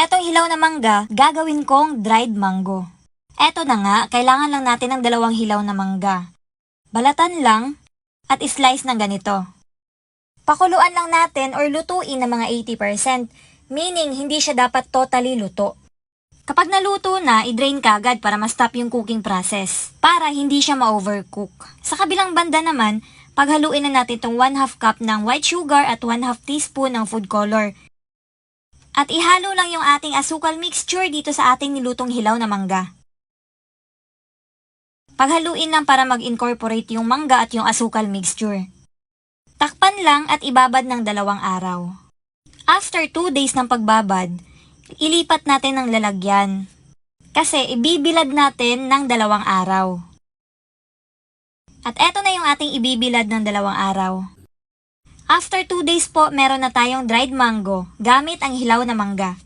Etong hilaw na mangga, gagawin kong dried mango. Eto na nga, kailangan lang natin ng dalawang hilaw na mangga. Balatan lang at slice ng ganito. Pakuluan lang natin or lutuin ng mga 80%, meaning hindi siya dapat totally luto. Kapag naluto na, i-drain ka agad para ma-stop yung cooking process, para hindi siya ma-overcook. Sa kabilang banda naman, paghaluin na natin itong 1 half cup ng white sugar at 1 half teaspoon ng food color. At ihalo lang yung ating asukal mixture dito sa ating nilutong hilaw na mangga. Paghaluin lang para mag-incorporate yung mangga at yung asukal mixture. Takpan lang at ibabad ng dalawang araw. After 2 days ng pagbabad, ilipat natin ng lalagyan. Kasi ibibilad natin ng dalawang araw. At eto na yung ating ibibilad ng dalawang araw. After 2 days po, meron na tayong dried mango gamit ang hilaw na mangga.